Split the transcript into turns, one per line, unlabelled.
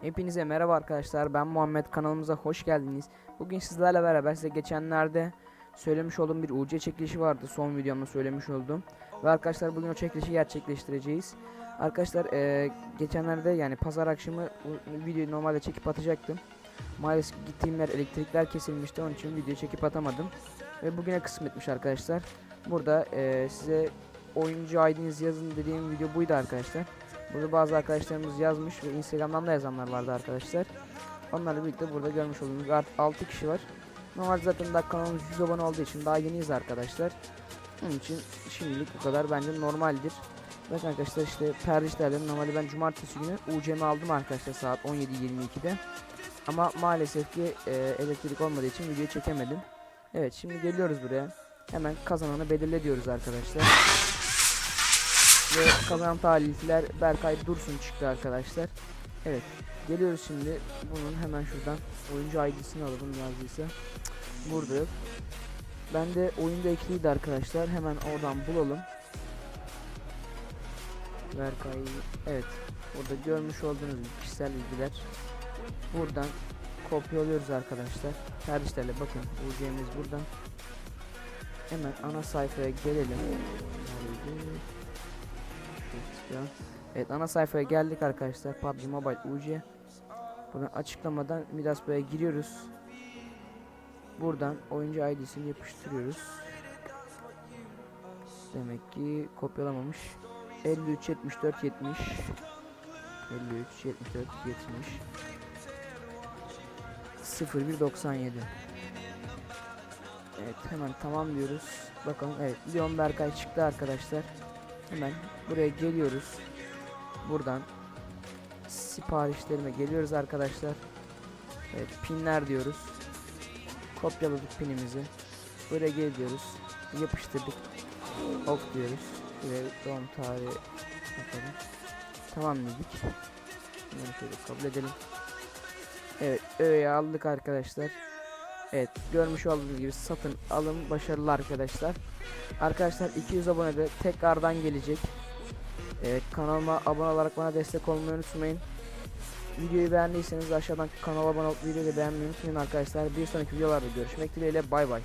Hepinize merhaba arkadaşlar. Ben Muhammed. Kanalımıza hoş geldiniz. Bugün sizlerle beraber size geçenlerde söylemiş olduğum bir UC çekilişi vardı. Son videomda söylemiş oldum. Ve arkadaşlar bugün o çekilişi gerçekleştireceğiz. Arkadaşlar eee, geçenlerde yani pazar akşamı videoyu normalde çekip atacaktım. Maalesef gittiğim yer elektrikler kesilmişti. Onun için video çekip atamadım. Ve bugüne kısmetmiş arkadaşlar. Burada eee, size oyuncu ID'nizi yazın dediğim video buydu arkadaşlar. Burada bazı arkadaşlarımız yazmış ve Instagram'dan da yazanlar vardı arkadaşlar. Onlarla birlikte burada görmüş olduğunuz art 6 kişi var. Normalde zaten daha kanalımız 100 abone olduğu için daha yeniyiz arkadaşlar. Onun için şimdilik bu kadar bence normaldir. Bakın arkadaşlar işte perdişlerle normalde ben cumartesi günü UCM'i aldım arkadaşlar saat 17.22'de. Ama maalesef ki e, elektrik olmadığı için video çekemedim. Evet şimdi geliyoruz buraya. Hemen kazananı belirle diyoruz arkadaşlar. Ve kazanan talihliler Berkay Dursun çıktı arkadaşlar. Evet. Geliyoruz şimdi. Bunun hemen şuradan oyuncu ID'sini alalım yazdıysa. Burada yok. Ben de oyunda ekliydi arkadaşlar. Hemen oradan bulalım. Berkay. Evet. Burada görmüş olduğunuz kişisel bilgiler. Buradan kopyalıyoruz arkadaşlar. Kardeşlerle bakın UC'miz buradan. Hemen ana sayfaya gelelim. Evet ana sayfaya geldik arkadaşlar. PUBG Mobile UC. Buradan açıklamadan Midas Bey'e giriyoruz. Buradan oyuncu ID'sini yapıştırıyoruz. Demek ki kopyalamamış. 53 74 70 53 74 70 0197 Evet hemen tamam diyoruz. Bakalım evet Leon Berkay çıktı arkadaşlar. Hemen buraya geliyoruz. Buradan siparişlerime geliyoruz arkadaşlar. Evet pinler diyoruz. Kopyaladık pinimizi. Buraya geliyoruz. Yapıştırdık. Off diyoruz. Buraya doğum tarihi bakalım. Tamam dedik. Bunları şöyle kabul edelim. Evet öğeyi aldık arkadaşlar. Evet görmüş olduğunuz gibi satın alım başarılı arkadaşlar. Arkadaşlar 200 abone de tekrardan gelecek. Ee, kanalıma abone olarak bana destek olmayı unutmayın. Videoyu beğendiyseniz aşağıdan kanala abone olup videoyu beğenmeyi unutmayın arkadaşlar. Bir sonraki videolarda görüşmek dileğiyle bay bay.